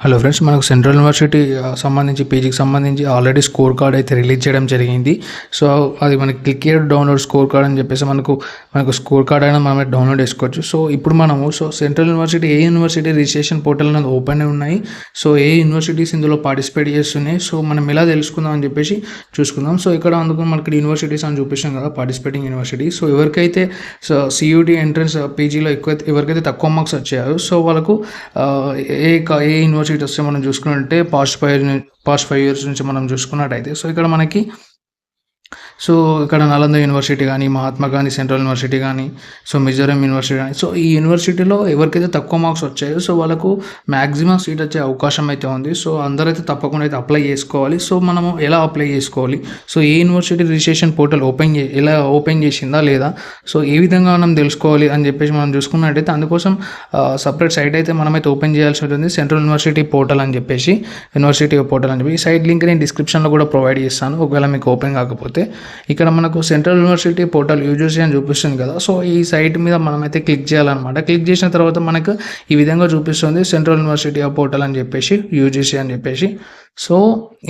Hello friends మనకు central university సంబంధించి పీజీకి సంబంధించి ఆల్రెడీ స్కోర్ కార్డ్ అయితే రిలీజ్ చేయడం జరిగింది. సో అది మనకి క్లిక్ చేయడం డౌన్లోడ్ స్కోర్ కార్డ్ అని చెప్పేసి మనకు మనకు స్కోర్ కార్డ్ అయినా మనం డౌన్లోడ్ చేసుకోవచ్చు. సో ఇప్పుడు మనము సో సెంట్రల్ యూనివర్సిటీ ఏ యూనివర్సిటీ రిజిస్ట్రేషన్ పోర్టల్ అనేది ఓపెన్ ఉన్నాయి సో ఏ యూనివర్సిటీస్ ఇందులో పార్టిసిపేట్ చేస్తున్నాయి సో మనం ఎలా తెలుసుకుందాం అని చెప్పేసి చూసుకుందాం. సో ఇక్కడ అందుకు మనకి యూనివర్సిటీస్ అని చూపిస్తాం కదా పార్టిసిపేటింగ్ యూనివర్సిటీ సో ఎవరికైతే సో సియూటీ ఎంట్రన్స్ పీజీలో ఎక్కువ ఎవరికైతే తక్కువ మార్క్స్ వచ్చాయో సో వాళ్ళకు ఏ ఏ యూనివర్సిటీ వస్తే మనం చూసుకున్నట్టే past five past five years నుంచి మనం చూసుకున్నట్టయితే. సో ఇక్కడ మనకి సో ఇక్కడ నలంద యూనివర్సిటీ కానీ మహాత్మా గాంధీ సెంట్రల్ యూనివర్సిటీ కానీ సో మిజోరం యూనివర్సిటీ కానీ సో ఈ యూనివర్సిటీలో ఎవరికైతే తక్కువ మార్క్స్ వచ్చాయో సో వాళ్ళకు మ్యాక్సిమం సీట్ వచ్చే అవకాశం అయితే ఉంది. సో అందరైతే తప్పకుండా అయితే అప్లై చేసుకోవాలి. సో మనము ఎలా అప్లై చేసుకోవాలి? సో ఏ యూనివర్సిటీ రిజిస్ట్రేషన్ పోర్టల్ ఓపెన్ చే ఎలా ఓపెన్ చేసిందా లేదా? సో ఏ విధంగా మనం తెలుసుకోవాలి అని చెప్పేసి మనం చూసుకున్నట్టయితే అందుకోసం సపరేట్ సైట్ అయితే మనమైతే ఓపెన్ చేయాల్సి ఉంటుంది. సెంట్రల్ యూనివర్సిటీ పోర్టల్ అని చెప్పేసి యూనివర్సిటీ పోర్టల్ అని చెప్పి ఈ సైట్ లింక్ నేను డిస్క్రిప్షన్లో కూడా ప్రొవైడ్ చేస్తాను. ఒకవేళ మీకు ఓపెన్ కాకపోతే. ఇక్కడ మనకు సెంట్రల్ యూనివర్సిటీ పోర్టల్ యూజీసీ అని చూపిస్తుంది కదా. సో ఈ సైట్ మీద మనమైతే క్లిక్ చేయాలన్నమాట. క్లిక్ చేసిన తర్వాత మనకు ఈ విధంగా చూపిస్తుంది సెంట్రల్ యూనివర్సిటీ పోర్టల్ అని చెప్పేసి యూజీసీ అని చెప్పేసి. సో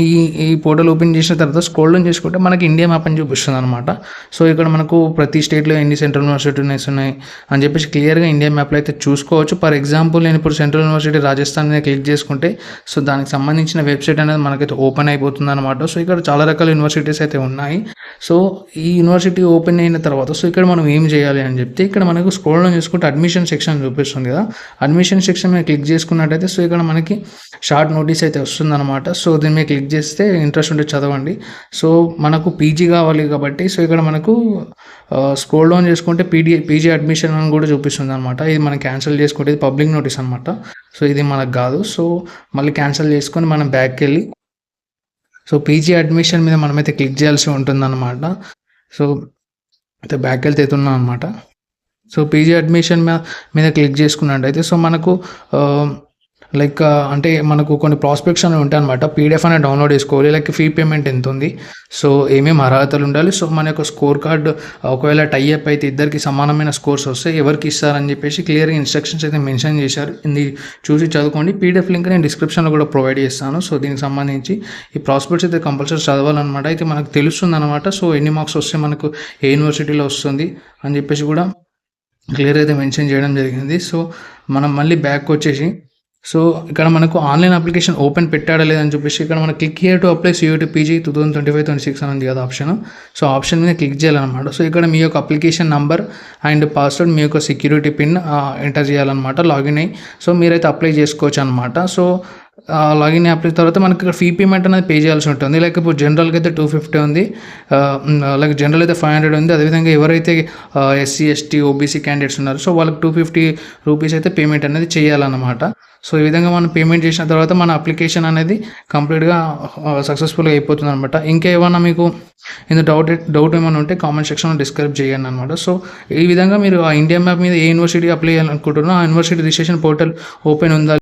ఈ ఈ పోర్టల్ ఓపెన్ చేసిన తర్వాత స్క్రోల్ డౌన్ చేసుకుంటే మనకి ఇండియా మ్యాప్ అని చూపిస్తుంది అనమాట సో ఇక్కడ మనకు ప్రతి స్టేట్లో ఎన్ని సెంట్రల్ యూనివర్సిటీస్ ఉన్నాయి అని చెప్పేసి క్లియర్గా ఇండియా మ్యాప్లో అయితే చూసుకోవచ్చు. ఫర్ ఎగ్జాంపుల్ నేను ఇప్పుడు సెంట్రల్ యూనివర్సిటీ రాజస్థాన్ మీద క్లిక్ చేసుకుంటే సో దానికి సంబంధించిన వెబ్సైట్ అనేది మనకైతే ఓపెన్ అయిపోతుంది అనమాట సో ఇక్కడ చాలా రకాల యూనివర్సిటీస్ అయితే ఉన్నాయి. సో ఈ యూనివర్సిటీ ఓపెన్ అయిన తర్వాత సో ఇక్కడ మనం ఏం చేయాలి అని చెప్తే ఇక్కడ మనకు స్క్రోల్ డౌన్ చేసుకుంటే అడ్మిషన్ సెక్షన్ చూపిస్తుంది కదా. అడ్మిషన్ సెక్షన్ మీద క్లిక్ చేసుకున్నట్టయితే సో ఇక్కడ మనకి షార్ట్ నోటీస్ అయితే వస్తుంది అనమాట సో దీని మీద క్లిక్ చేస్తే ఇంట్రెస్ట్ ఉంటే చదవండి. సో మనకు పీజీ కావాలి కాబట్టి సో ఇక్కడ మనకు స్క్రోల్ డౌన్ చేసుకుంటే పీడీ పీజీ అడ్మిషన్ అని కూడా చూపిస్తుంది అనమాట ఇది మనం క్యాన్సిల్ చేసుకుంటే ఇది పబ్లిక్ నోటీస్ అనమాట సో ఇది మనకు కాదు. సో మళ్ళీ క్యాన్సిల్ చేసుకొని మనం బ్యాక్కి వెళ్ళి సో పీజీ అడ్మిషన్ మీద మనమైతే క్లిక్ చేయాల్సి ఉంటుందన్నమాట. సో అయితే బ్యాక్ వెళ్తే అవుతున్నాం అనమాట సో పీజీ అడ్మిషన్ మీద మీద క్లిక్ చేసుకున్నట్టయితే సో మనకు లైక్ uh, అంటే మనకు కొన్ని ప్రాస్పెక్ట్స్ అనేవి ఉంటాయి అనమాట పీడిఎఫ్ అనేది డౌన్లోడ్ చేసుకోవాలి. లైక్ ఫీ పేమెంట్ ఎంత ఉంది సో ఏమేమి అర్హతలు ఉండాలి? సో మన యొక్క స్కోర్ కార్డ్ uh, ఒకవేళ టైఅప్ అయితే ఇద్దరికి సమానమైన స్కోర్స్ వస్తే ఎవరికి ఇస్తారని చెప్పేసి క్లియర్గా ఇన్స్ట్రక్షన్స్ అయితే మెన్షన్ చేశారు. ఇది చూసి చదువుకోండి. పీడిఎఫ్ లింక్ నేను డిస్క్రిప్షన్లో కూడా ప్రొవైడ్ చేస్తాను. సో దీనికి సంబంధించి ఈ ప్రాస్పెక్ట్స్ అయితే కంపల్సరీ చదవాలన్నమాట. అయితే మనకు తెలుస్తుంది అనమాట సో ఎన్ని మార్క్స్ వస్తే మనకు ఏ యూనివర్సిటీలో వస్తుంది అని చెప్పేసి కూడా క్లియర్ అయితే మెన్షన్ చేయడం జరిగింది. సో మనం మళ్ళీ బ్యాక్ వచ్చేసి సో ఇక్కడ మనకు ఆన్లైన్ అప్లికేషన్ ఓపెన్ పెట్టాడా లేదని చెప్పేసి ఇక్కడ మనం click here to apply CUET PG two thousand twenty five twenty six అని ఉంది కదా ఆప్షన్ సో ఆప్షన్ మీద క్లిక్ చేయాలన్నమాట. సో ఇక్కడ మీ యొక్క అప్లికేషన్ నంబర్ అండ్ పాస్వర్డ్ మీ యొక్క సెక్యూరిటీ పిన్ ఎంటర్ చేయాలన్నమాట లాగిన్ అయ్యి. సో మీరైతే అప్లై చేసుకోవచ్చు అనమాట సో లాగిన్ అప్లై తర్వాత మనకి ఇక్కడ ఫీ పేమెంట్ అనేది పే చేయాల్సి ఉంటుంది. లైక్ ఇప్పుడు జనరల్గా అయితే టూ ఫిఫ్టీ ఉంది. లైక్ జనరల్ అయితే ఫైవ్ హండ్రెడ్ ఉంది. అదేవిధంగా ఎవరైతే ఎస్సీ ఎస్టీ ఓబీసీ క్యాండిడేట్స్ ఉన్నారు సో వాళ్ళకి టూ ఫిఫ్టీ రూపీస్ అయితే పేమెంట్ అనేది చేయాలన్నమాట. సో ఈ విధంగా మనం పేమెంట్ చేసిన తర్వాత మన అప్లికేషన్ అనేది కంప్లీట్గా సక్సెస్ఫుల్గా అయిపోతుంది అనమాట ఇంకా ఏమైనా మీకు ఇందులో డౌట్ డౌట్ ఏమైనా ఉంటే కామెంట్ సెక్షన్లో డిస్క్రైబ్ చేయండి అనమాట సో ఈ విధంగా మీరు ఆ ఇండియా మ్యాప్ మీద ఏ యూనివర్సిటీ అప్లై చేయాలనుకుంటున్నారో ఆ యూనివర్సిటీ రిజిస్ట్రేషన్ పోర్టల్ ఓపెన్ ఉందా